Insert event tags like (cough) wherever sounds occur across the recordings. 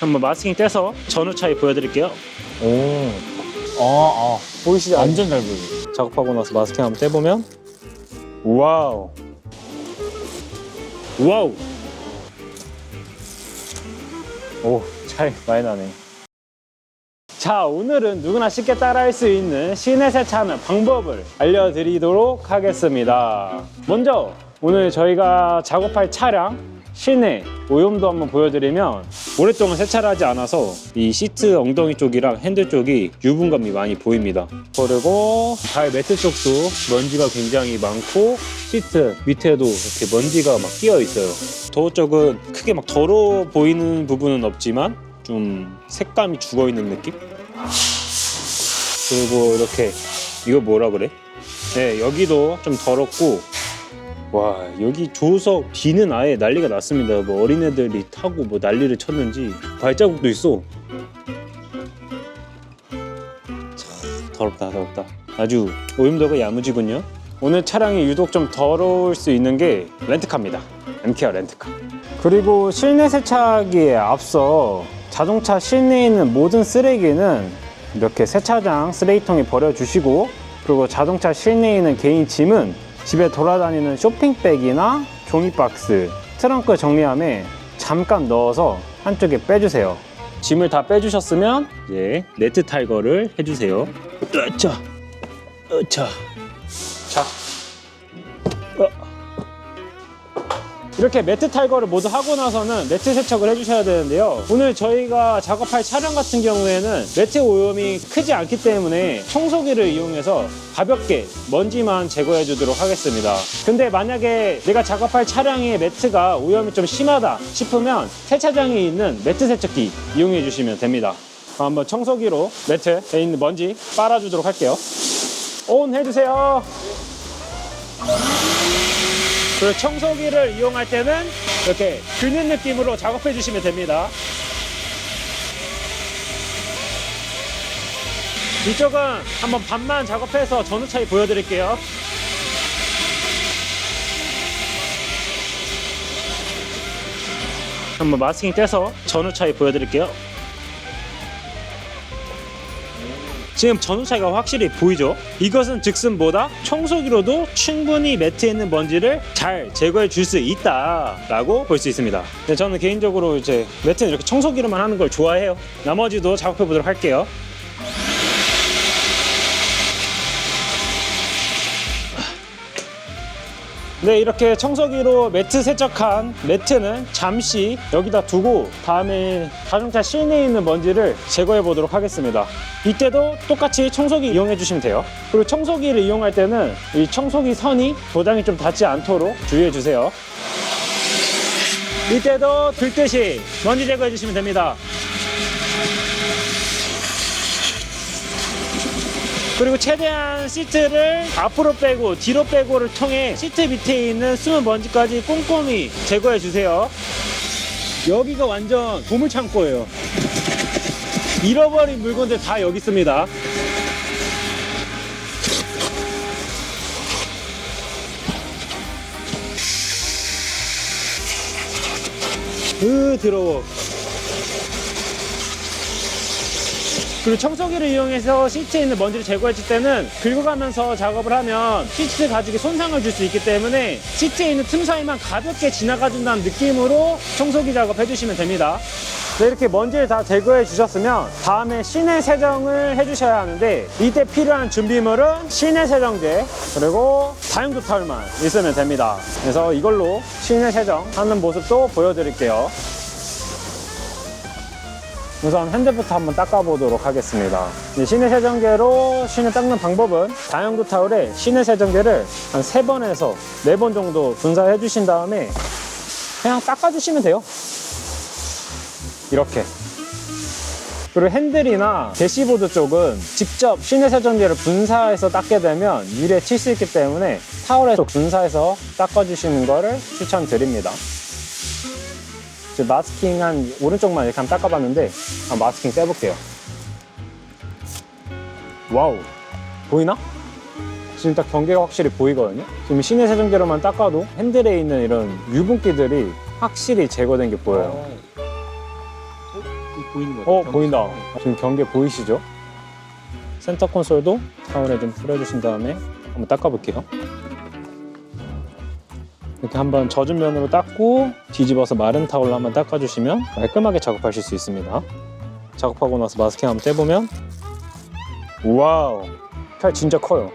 한번 마스킹 떼서 전후 차이 보여드릴게요. 오. 아, 아. 보이시죠? 완전 잘 보여요. 작업하고 나서 마스킹 한번 떼보면 와우 와우 오 차이 많이 나네 자 오늘은 누구나 쉽게 따라할 수 있는 시내 세차하는 방법을 알려드리도록 하겠습니다 먼저 오늘 저희가 작업할 차량 시내 오염도 한번 보여드리면 오랫동안 세차를 하지 않아서 이 시트 엉덩이 쪽이랑 핸들 쪽이 유분감이 많이 보입니다. 그리고 발 매트 쪽도 먼지가 굉장히 많고 시트 밑에도 이렇게 먼지가 막 끼어 있어요. 도어 쪽은 크게 막 더러워 보이는 부분은 없지만 좀 색감이 죽어 있는 느낌? 그리고 이렇게 이거 뭐라 그래? 네 여기도 좀 더럽고 와 여기 조석 뒤는 아예 난리가 났습니다. 뭐 어린애들이 타고 뭐 난리를 쳤는지 발자국도 있어. 참 더럽다 더럽다. 아주 오염도가 야무지군요. 오늘 차량이 유독 좀 더러울 수 있는 게 렌트카입니다. 엠케어 렌트카. 그리고 실내 세차기에 앞서 자동차 실내에 있는 모든 쓰레기는 이렇게 세차장 쓰레기통에 버려주시고 그리고 자동차 실내에 있는 개인 짐은 집에 돌아다니는 쇼핑백이나 종이박스, 트렁크 정리함에 잠깐 넣어서 한쪽에 빼주세요. 짐을 다 빼주셨으면 이제 네트 탈거를 해주세요. 으차, 으차, 자, 이렇게 매트 탈거를 모두 하고 나서는 매트 세척을 해주셔야 되는데요. 오늘 저희가 작업할 차량 같은 경우에는 매트 오염이 크지 않기 때문에 청소기를 이용해서 가볍게 먼지만 제거해 주도록 하겠습니다. 근데 만약에 내가 작업할 차량의 매트가 오염이 좀 심하다 싶으면 세차장에 있는 매트 세척기 이용해 주시면 됩니다. 한번 청소기로 매트에 있는 먼지 빨아주도록 할게요. 온 해주세요. 그리고 청소기를 이용할 때는 이렇게 긁는 느낌으로 작업해 주시면 됩니다. 이쪽은 한번 반만 작업해서 전후 차이 보여드릴게요. 한번 마스킹 떼서 전후 차이 보여드릴게요. 지금 전후 차이가 확실히 보이죠? 이것은 즉슨 뭐다? 청소기로도 충분히 매트에 있는 먼지를 잘 제거해 줄 수 있다라고 볼 수 있습니다. 근데 저는 개인적으로 이제 매트는 이렇게 청소기로만 하는 걸 좋아해요. 나머지도 작업해 보도록 할게요. 네, 이렇게 청소기로 매트 세척한 매트는 잠시 여기다 두고 다음에 자동차 실내에 있는 먼지를 제거해 보도록 하겠습니다. 이때도 똑같이 청소기 이용해 주시면 돼요. 그리고 청소기를 이용할 때는 이 청소기 선이 도장이 좀 닿지 않도록 주의해 주세요. 이때도 들듯이 먼지 제거해 주시면 됩니다. 그리고 최대한 시트를 앞으로 빼고 뒤로 빼고를 통해 시트 밑에 있는 숨은 먼지까지 꼼꼼히 제거해 주세요. 여기가 완전 보물 창고예요. 잃어버린 물건들 다 여기 있습니다. 으 더러워. 그리고 청소기를 이용해서 시트에 있는 먼지를 제거했을 때는 긁어가면서 작업을 하면 시트 가죽에 손상을 줄 수 있기 때문에 시트에 있는 틈 사이만 가볍게 지나가준다는 느낌으로 청소기 작업 해주시면 됩니다. 네, 이렇게 먼지를 다 제거해 주셨으면 다음에 실내 세정을 해주셔야 하는데 이때 필요한 준비물은 실내 세정제 그리고 다용도 타올만 있으면 됩니다. 그래서 이걸로 실내 세정하는 모습도 보여드릴게요. 우선 핸드부터 한번 닦아보도록 하겠습니다. 시내 세정제로 시내 닦는 방법은 다용도 타올에 시내 세정제를 한 세번에서 네 번 정도 분사해 주신 다음에 그냥 닦아주시면 돼요. 이렇게. 그리고 핸들이나 대시보드 쪽은 직접 시내 세정제를 분사해서 닦게 되면 유리에 칠 수 있기 때문에 타올에서 분사해서 닦아주시는 거를 추천드립니다. 이제 마스킹 한 오른쪽만 이렇게 한번 닦아봤는데 한번 마스킹 떼볼게요. 와우 보이나? 지금 딱 경계가 확실히 보이거든요. 지금 시내 세정제로만 닦아도 핸들에 있는 이런 유분기들이 확실히 제거된 게 보여요. 보이는 거 어. 보인다. 지금 경계 보이시죠? 센터 콘솔도 타월에 좀 뿌려주신 다음에 한번 닦아볼게요. 이렇게 한번 젖은 면으로 닦고 뒤집어서 마른 타올로 한번 닦아주시면 깔끔하게 작업하실 수 있습니다. 작업하고 나서 마스킹 한번 떼보면 와우 팔 진짜 커요.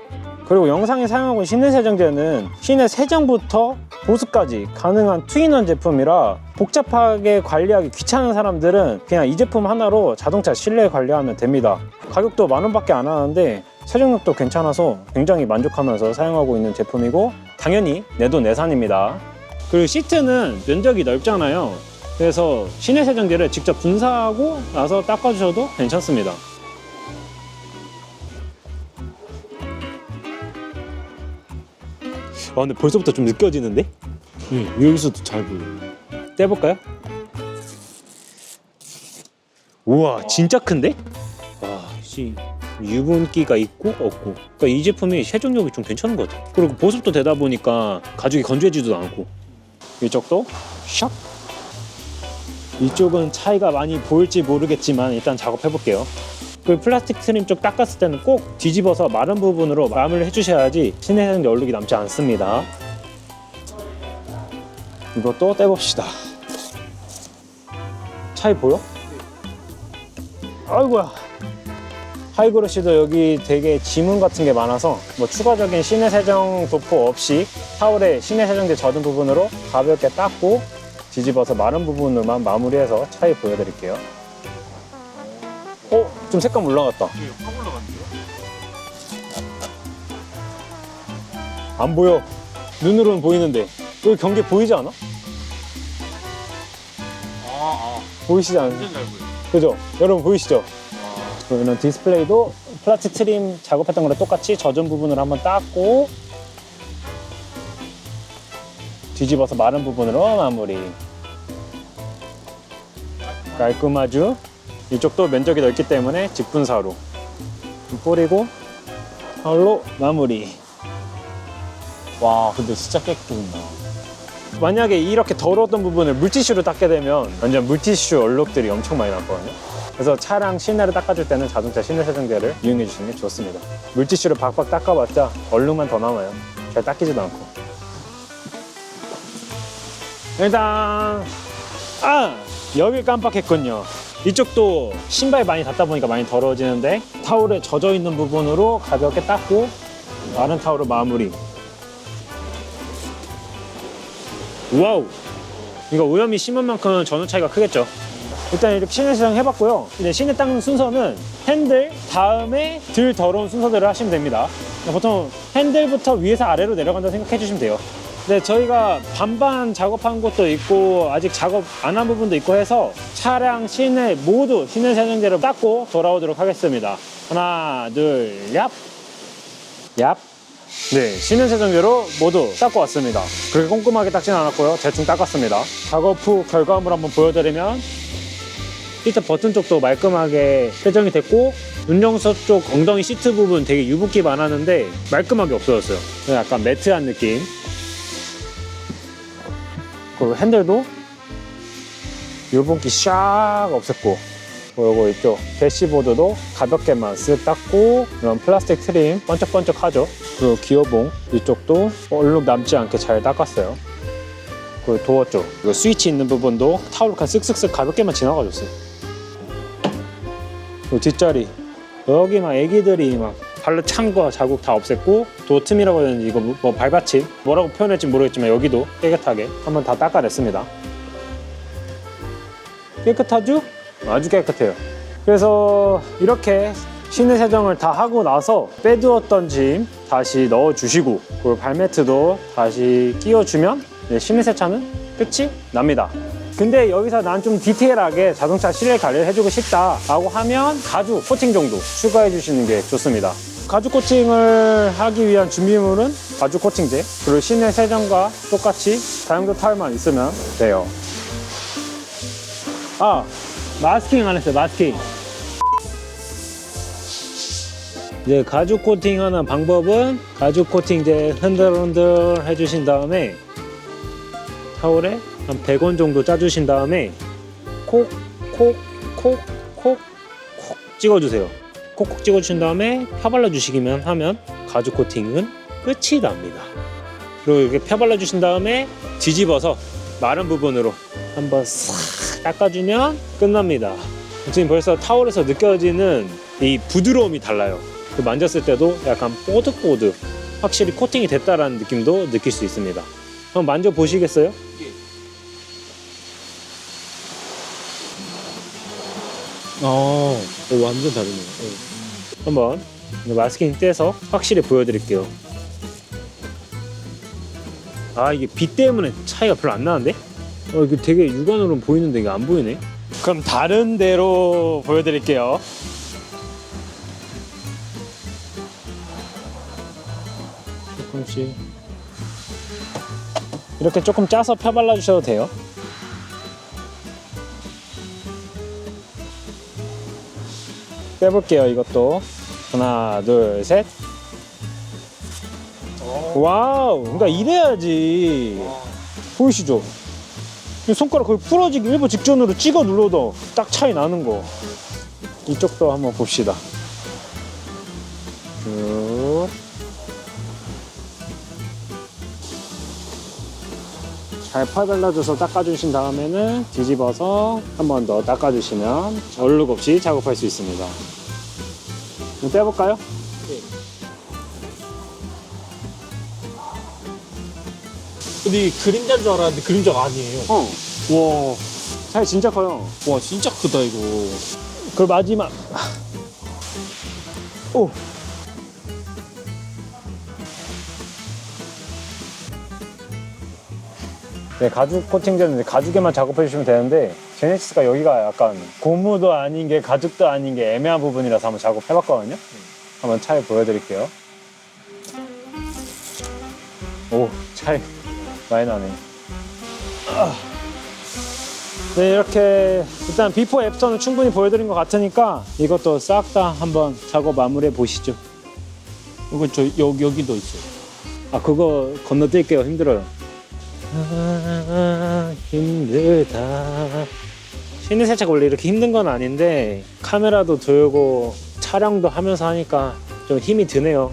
그리고 영상에 사용하고 실내 세정제는 실내 세정부터 보습까지 가능한 투인원 제품이라 복잡하게 관리하기 귀찮은 사람들은 그냥 이 제품 하나로 자동차 실내 관리하면 됩니다. 가격도 만 원밖에 안 하는데 세정력도 괜찮아서 굉장히 만족하면서 사용하고 있는 제품이고 당연히 내돈내산입니다. 그리고 시트는 면적이 넓잖아요. 그래서 실내 세정제를 직접 분사하고 나서 닦아주셔도 괜찮습니다. 아 근데 벌써부터 좀 느껴지는데? 네, 여기서도 잘 보여요. 떼볼까요? 우와 진짜 큰데? 와 씨, 유분기가 있고 없고. 그러니까 이 제품이 세정력이 좀 괜찮은 것 같아 그리고 보습도 되다 보니까 가죽이 건조해지지도 않고. 이쪽도 샥. 이쪽은 차이가 많이 보일지 모르겠지만 일단 작업해 볼게요. 그 플라스틱 트림 쪽 닦았을 때는 꼭 뒤집어서 마른 부분으로 마무리를 해주셔야지 세정제 얼룩이 남지 않습니다. 이것도 떼봅시다. 차이 보여? 아이고야 하이그로시도 여기 되게 지문 같은 게 많아서 뭐 추가적인 실내 세정 도포 없이 타올에 실내 세정제 젖은 부분으로 가볍게 닦고 뒤집어서 마른 부분으로만 마무리해서 차이 보여드릴게요 어? 좀 색감 올라갔다 확 올라갔는데요? 안 보여 눈으로는 보이는데 여기 경계 보이지 않아? 아, 아, 보이시지 않으세요? 그죠? 여러분 보이시죠? 아, 그러면 디스플레이도 플라스틱 트림 작업했던 거랑 똑같이 젖은 부분을 한번 닦고 뒤집어서 마른 부분으로 마무리 깔끔하죠? 이쪽도 면적이 넓기 때문에 직분사로 뿌리고 타올로 마무리 와 근데 진짜 깨끗해진다. 만약에 이렇게 더러웠던 부분을 물티슈로 닦게 되면 완전 물티슈 얼룩들이 엄청 많이 났거든요. 그래서 차량 실내를 닦아줄 때는 자동차 실내 세정제를 이용해 주시는 게 좋습니다. 물티슈로 박박 닦아봤자 얼룩만 더 남아요. 잘 닦이지도 않고. 일단 아 여길 깜빡했군요. 이쪽도 신발 많이 닿다 보니까 많이 더러워지는데 타올에 젖어 있는 부분으로 가볍게 닦고 마른 타올로 마무리. 와우 이거 오염이 심한 만큼 전후 차이가 크겠죠 일단 이렇게 실내 세정 해봤고요 이제 실내 닦는 순서는 핸들 다음에 덜 더러운 순서대로 하시면 됩니다 보통 핸들부터 위에서 아래로 내려간다고 생각해 주시면 돼요 네, 저희가 반반 작업한 곳도 있고 아직 작업 안 한 부분도 있고 해서 차량 실내 모두 실내 세정제로 닦고 돌아오도록 하겠습니다 하나 둘 얍 얍. 네, 신은 세정제로 모두 닦고 왔습니다. 그렇게 꼼꼼하게 닦진 않았고요. 대충 닦았습니다. 작업 후 결과물 한번 보여드리면 시트 버튼 쪽도 말끔하게 세정이 됐고 눈영서 쪽 엉덩이 시트 부분 되게 유분기 많았는데 말끔하게 없어졌어요. 약간 매트한 느낌. 그리고 핸들도 유분기 샥 없앴고 그리고 이쪽 대시보드도 가볍게만 쓱 닦고 이런 플라스틱 트림 번쩍번쩍하죠 그리고 기어봉 이쪽도 얼룩 남지 않게 잘 닦았어요 그리고 도어 쪽 그리고 스위치 있는 부분도 그냥 쓱쓱쓱 가볍게만 지나가줬어요 그리고 뒷자리 여기 막 애기들이 막 발로 찬 거 자국 다 없앴고 도어 틈이라고 해야 되는지 이거 뭐- 뭐 발받침 뭐라고 표현할지 모르겠지만 여기도 깨끗하게 한번 다 닦아냈습니다 깨끗하죠? 아주 깨끗해요. 그래서 이렇게 실내 세정을 다 하고 나서 빼두었던 짐 다시 넣어주시고 그리고 발매트도 다시 끼워주면 실내 세차는 끝이 납니다. 근데 여기서 난 좀 디테일하게 자동차 실내 관리를 해주고 싶다라고 하면 가죽 코팅 정도 추가해 주시는 게 좋습니다. 가죽 코팅을 하기 위한 준비물은 가죽 코팅제 그리고 실내 세정과 똑같이 다용도 타일만 있으면 돼요. 아 마스킹 안 했어요 마스킹 이제 가죽 코팅하는 방법은 가죽 코팅제 흔들흔들 해주신 다음에 타올에 한 100원 정도 짜주신 다음에 콕 콕 콕, 콕, 콕 찍어주세요. 콕콕 찍어주신 다음에 펴발라 주시기만 하면 가죽 코팅은 끝이 납니다. 그리고 이렇게 펴발라 주신 다음에 뒤집어서 마른 부분으로 한번 싹 닦아주면 끝납니다. 지금 벌써 타월에서 느껴지는 이 부드러움이 달라요. 그 만졌을 때도 약간 뽀득뽀득 확실히 코팅이 됐다라는 느낌도 느낄 수 있습니다. 한번 만져 보시겠어요? 어, 어, 완전 다르네요. 네. 한번 마스킹 떼서 확실히 보여드릴게요. 아 이게 빛 때문에 차이가 별로 안 나는데? 어 이게 되게 육안으로 보이는데 이게 안 보이네. 그럼 다른 데로 보여드릴게요. 조금씩 이렇게 조금 짜서 펴 발라 주셔도 돼요. 빼볼게요 이것도. 하나 둘셋. 와우 그러니까 이래야지. 보이시죠? 이 손가락 거의 부러지기 일부 직전으로 찍어 눌러도 딱 차이 나는 거. 이쪽도 한번 봅시다 잘 파발라줘서 닦아주신 다음에는 뒤집어서 한 번 더 닦아주시면 얼룩 없이 작업할 수 있습니다. 좀 떼볼까요? 근데 이 그림자인 줄 알았는데 그림자가 아니에요. 어. 와, 차이 진짜 커요. 와, 진짜 크다, 이거. 그 마지막. 오. 네, 가죽 코팅제는 가죽에만 작업해 주시면 되는데 제네시스가 여기가 약간 고무도 아닌 게 가죽도 아닌 게 애매한 부분이라서 한번 작업해 봤거든요. 한번 차이 보여드릴게요. 오, 차이 많이 나네. 아. 네, 이렇게 일단 비포 애프터는 충분히 보여드린 것 같으니까 이것도 싹 다 한번 작업 마무리해 보시죠. 이거 저, 여기, 여기도 있어요. 아, 그거 건너뛸게요. 힘들어요. 아, 힘들다. 신의 세차가 원래 이렇게 힘든 건 아닌데 카메라도 들고 촬영도 하면서 하니까 좀 힘이 드네요.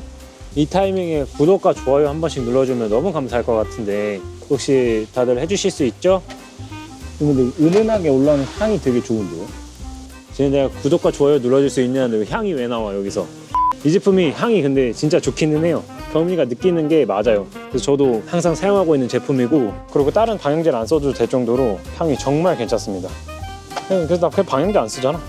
이 타이밍에 구독과 좋아요 한 번씩 눌러주면 너무 감사할 것 같은데 혹시 다들 해주실 수 있죠? 근데 은은하게 올라오는 향이 되게 좋은데요? 지금 내가 구독과 좋아요 눌러줄 수 있냐는데 향이 왜 나와 여기서 이 제품이 향이 근데 진짜 좋기는 해요 경미가 느끼는 게 맞아요 그래서 저도 항상 사용하고 있는 제품이고 그리고 다른 방향제를 안 써도 될 정도로 향이 정말 괜찮습니다 그냥 그래서 나 그냥 방향제 안 쓰잖아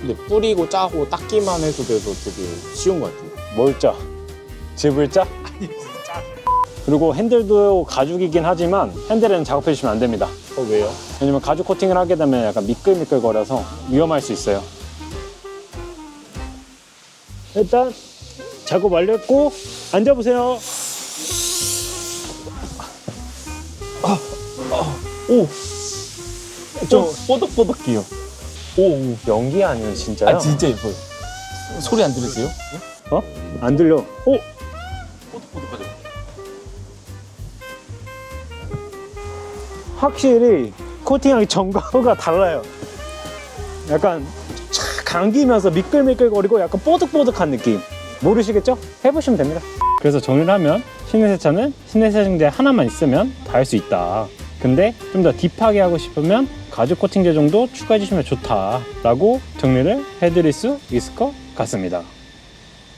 근데 뿌리고 짜고 닦기만 해도 돼서 되게 쉬운 것 같아요. 뭘 짜? 집을 짜? 그리고 핸들도 가죽이긴 하지만 핸들에는 작업해 주시면 안 됩니다 어, 왜요? 왜냐면 가죽 코팅을 하게 되면 약간 미끌미끌 거려서 위험할 수 있어요. 일단 작업 완료했고 앉아보세요. 오! 좀좀 뽀득뽀득해요. 오, 연기 아니에요 진짜요? 아, 진짜 예뻐요. 소리 안 들리세요? 어? 안 들려. 오, 확실히 코팅하기 (laughs) 전과 후가 달라요. 약간 촥 감기면서 미끌미끌거리고 약간 뽀득뽀득한 느낌. 모르시겠죠? 해보시면 됩니다. 그래서 정리를 하면 신내세차는 신내세정제 하나만 있으면 다 할 수 있다. 근데 좀 더 딥하게 하고 싶으면 가죽 코팅제 정도 추가해 주시면 좋다라고 정리를 해드릴 수 있을 것 같습니다.